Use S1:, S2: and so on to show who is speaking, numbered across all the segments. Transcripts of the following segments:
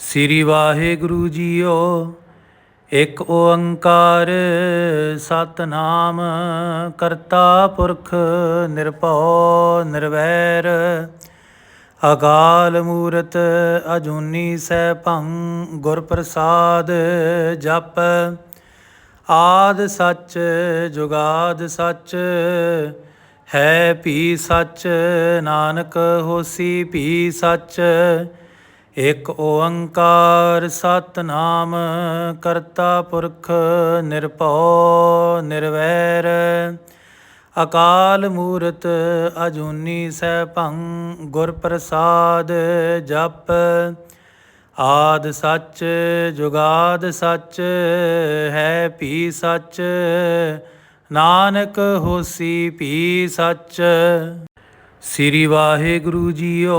S1: ਸ੍ਰੀ ਵਾਹਿਗੁਰੂ ਜੀਓ, ਇੱਕ ਓੰਕਾਰ ਸਤਨਾਮ, ਕਰਤਾ ਪੁਰਖ ਨਿਰਭਉ ਨਿਰਵੈਰ, ਅਕਾਲ ਮੂਰਤ ਅਜੂਨੀ ਸੈਭੰ ਗੁਰ ਪ੍ਰਸਾਦ ਜਪ, ਆਦ ਸੱਚ, ਜੁਗਾਦ ਸੱਚ, ਹੈ ਭੀ ਸੱਚ, ਨਾਨਕ ਹੋਸੀ ਭੀ ਸੱਚ ਇਕ ਓੰਕਾਰ ਸਤਨਾਮ ਕਰਤਾ ਪੁਰਖ ਨਿਰਭਉ ਨਿਰਵੈਰ। ਅਕਾਲ ਮੂਰਤ ਅਜੂਨੀ ਸੈਭੰ ਗੁਰ ਪ੍ਰਸਾਦ ਜਪ। ਆਦ ਸੱਚ, ਜੁਗਾਦ ਸੱਚ, ਹੈ ਭੀ ਸੱਚ, ਨਾਨਕ ਹੋਸੀ ਭੀ ਸੱਚ। ਸ੍ਰੀ ਵਾਹਿਗੁਰੂ ਜੀਓ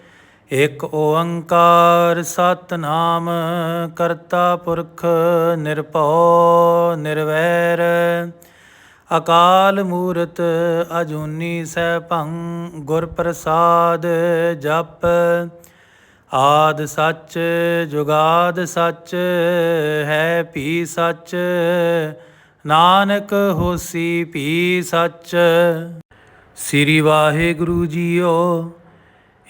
S1: ਇਕ ਓੰਕਾਰ ਸਤਨਾਮ ਕਰਤਾ ਪੁਰਖ ਨਿਰਭਉ ਨਿਰਵੈਰ, ਅਕਾਲ ਮੂਰਤ ਅਜੂਨੀ ਸੈਭੰ, ਗੁਰ ਪ੍ਰਸਾਦ ਜਪ, ਆਦ ਸੱਚ, ਜੁਗਾਦ ਸੱਚ, ਹੈ ਭੀ ਸੱਚ, ਨਾਨਕ ਹੋਸੀ ਭੀ ਸੱਚ। ਸ੍ਰੀ ਵਾਹਿਗੁਰੂ ਜੀਓ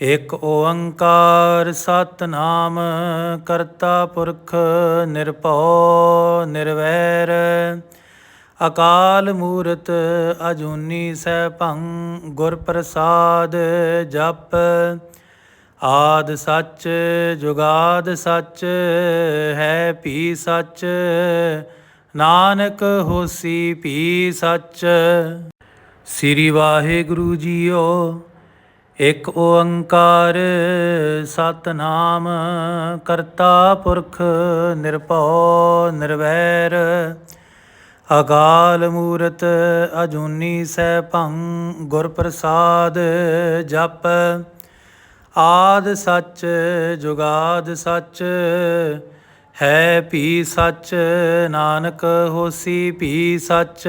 S1: ਇਕ ਓੰਕਾਰ ਸਤਨਾਮ ਕਰਤਾ ਪੁਰਖ ਨਿਰਭਉ ਨਿਰਵੈਰ, ਅਕਾਲ ਮੂਰਤ ਅਜੂਨੀ ਸੈਭੰ, ਗੁਰ ਪ੍ਰਸਾਦ ਜਪ, ਆਦ ਸੱਚ, ਜੁਗਾਦ ਸੱਚ, ਹੈ ਭੀ ਸੱਚ, ਨਾਨਕ ਹੋਸੀ ਭੀ ਸੱਚ। ਸ੍ਰੀ ਵਾਹਿਗੁਰੂ ਜੀਓ ਇੱਕ ਓੰਕਾਰ ਸਤਨਾਮ ਕਰਤਾ ਪੁਰਖ ਨਿਰਭਉ ਨਿਰਵੈਰ, ਅਕਾਲ ਮੂਰਤ ਅਜੂਨੀ ਸੈਭੰ ਗੁਰ ਪ੍ਰਸਾਦ ਜਪ, ਆਦ ਸੱਚ ਜੁਗਾਦ ਸੱਚ, ਹੈ ਭੀ ਸੱਚ ਨਾਨਕ ਹੋਸੀ ਭੀ ਸੱਚ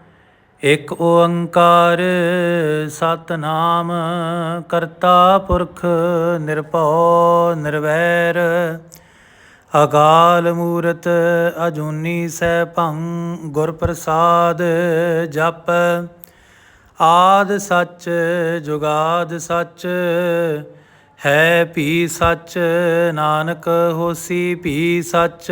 S1: ਇਕ ਓੰਕਾਰ ਸਤਨਾਮ ਕਰਤਾ ਪੁਰਖ ਨਿਰਭਉ ਨਿਰਵੈਰ, ਅਕਾਲ ਮੂਰਤ ਅਜੂਨੀ ਸੈਭੰ ਗੁਰ ਪ੍ਰਸਾਦ ਜਪ, ਆਦ ਸੱਚ ਜੁਗਾਦ ਸੱਚ, ਹੈ ਭੀ ਸੱਚ ਨਾਨਕ ਹੋਸੀ ਭੀ ਸੱਚ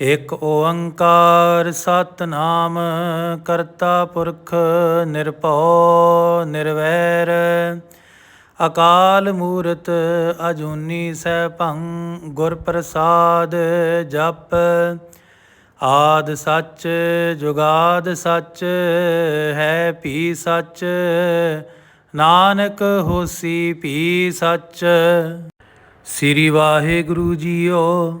S1: ਇਕ ਓੰਕਾਰ ਸਤਨਾਮ ਕਰਤਾ ਪੁਰਖ ਨਿਰਭਉ ਨਿਰਵੈਰ, ਅਕਾਲ ਮੂਰਤ ਅਜੂਨੀ ਸੈਭੰ, ਗੁਰ ਪ੍ਰਸਾਦ ਜਪ, ਆਦ ਸੱਚ, ਜੁਗਾਦ ਸੱਚ, ਹੈ ਭੀ ਸੱਚ, ਨਾਨਕ ਹੋਸੀ ਭੀ ਸੱਚ। ਸ੍ਰੀ ਵਾਹਿਗੁਰੂ ਜੀਓ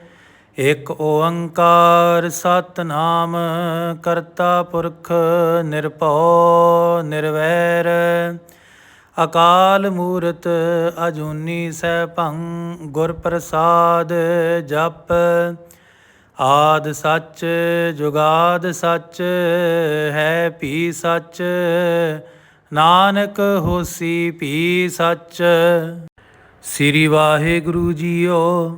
S1: ਇਕ ਓੰਕਾਰ ਸਤਨਾਮ, ਕਰਤਾ ਪੁਰਖ ਨਿਰਭਉ ਨਿਰਵੈਰ। ਅਕਾਲ ਮੂਰਤ ਅਜੂਨੀ ਸੈਭੰ, ਗੁਰ ਪ੍ਰਸਾਦ ਜਪ। ਆਦ ਸੱਚ, ਜੁਗਾਦ ਸੱਚ, ਹੈ ਭੀ ਸੱਚ। ਨਾਨਕ ਹੋਸੀ ਭੀ ਸੱਚ। ਸ੍ਰੀ ਵਾਹਿਗੁਰੂ ਜੀਓ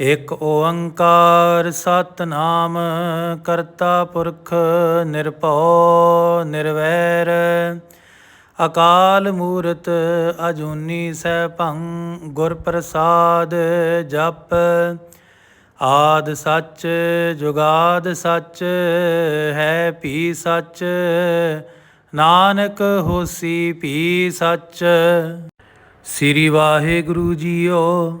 S1: ਇਕ ਓੰਕਾਰ ਸਤਨਾਮ, ਕਰਤਾ ਪੁਰਖ ਨਿਰਭਉ ਨਿਰਵੈਰ। ਅਕਾਲ ਮੂਰਤ ਅਜੂਨੀ ਸੈਭੰ, ਗੁਰ ਪ੍ਰਸਾਦ ਜਪ। ਆਦ ਸੱਚ, ਜੁਗਾਦ ਸੱਚ, ਹੈ ਭੀ ਸੱਚ। ਨਾਨਕ ਹੋਸੀ ਭੀ ਸੱਚ। ਸ੍ਰੀ ਵਾਹਿਗੁਰੂ ਜੀਓ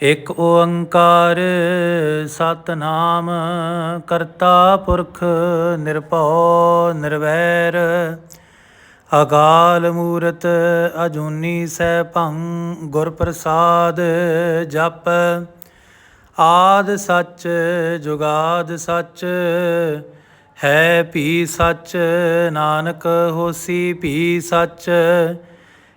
S1: ਇਕ ਓੰਕਾਰ ਸਤਨਾਮ ਕਰਤਾ ਪੁਰਖ ਨਿਰਭਉ ਨਿਰਵੈਰ, ਅਕਾਲ ਮੂਰਤ ਅਜੂਨੀ ਸੈਭੰ ਗੁਰ ਪ੍ਰਸਾਦ ਜਪ, ਆਦ ਸੱਚ ਜੁਗਾਦ ਸੱਚ, ਹੈ ਭੀ ਸੱਚ ਨਾਨਕ ਹੋਸੀ ਭੀ ਸੱਚ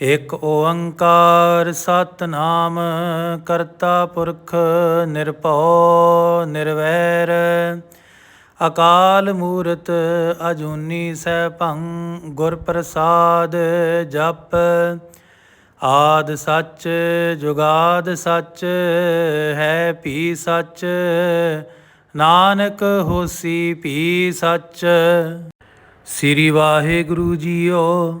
S1: ਇਕ ਓੰਕਾਰ ਸਤਨਾਮ, ਕਰਤਾ ਪੁਰਖ ਨਿਰਭਉ ਨਿਰਵੈਰ। ਅਕਾਲ ਮੂਰਤ ਅਜੂਨੀ ਸੈਭੰ, ਗੁਰ ਪ੍ਰਸਾਦ ਜਪ। ਆਦ ਸੱਚ, ਜੁਗਾਦ ਸੱਚ, ਹੈ ਭੀ ਸੱਚ। ਨਾਨਕ ਹੋਸੀ ਭੀ ਸੱਚ। ਸ੍ਰੀ ਵਾਹਿਗੁਰੂ ਜੀਓ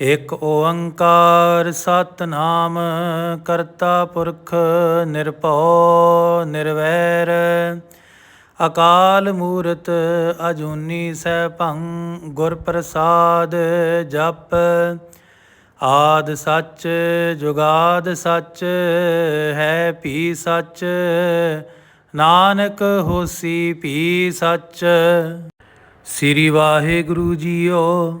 S1: ਇਕ ਓੰਕਾਰ ਸਤਨਾਮ ਕਰਤਾ ਪੁਰਖ ਨਿਰਭਉ ਨਿਰਵੈਰ, ਅਕਾਲ ਮੂਰਤ ਅਜੂਨੀ ਸੈਭੰ, ਗੁਰ ਪ੍ਰਸਾਦ ਜਪ, ਆਦ ਸੱਚ, ਜੁਗਾਦ ਸੱਚ, ਹੈ ਭੀ ਸੱਚ, ਨਾਨਕ ਹੋਸੀ ਭੀ ਸੱਚ। ਸ੍ਰੀ ਵਾਹਿਗੁਰੂ ਜੀਓ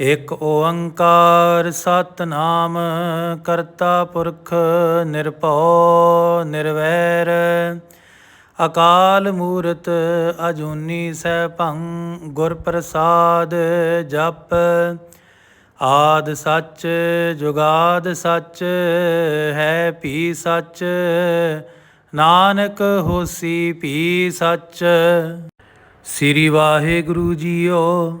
S1: ਇਕ ਓੰਕਾਰ ਸਤਨਾਮ, ਕਰਤਾ ਪੁਰਖ ਨਿਰਭਉ ਨਿਰਵੈਰ। ਅਕਾਲ ਮੂਰਤ ਅਜੂਨੀ ਸੈਭੰ ਗੁਰ ਪ੍ਰਸਾਦ ਜਪ। ਆਦ ਸੱਚ, ਜੁਗਾਦ ਸੱਚ, ਹੈ ਭੀ ਸੱਚ। ਨਾਨਕ ਹੋਸੀ ਭੀ ਸੱਚ। ਸ੍ਰੀ ਵਾਹਿਗੁਰੂ ਜੀਓ।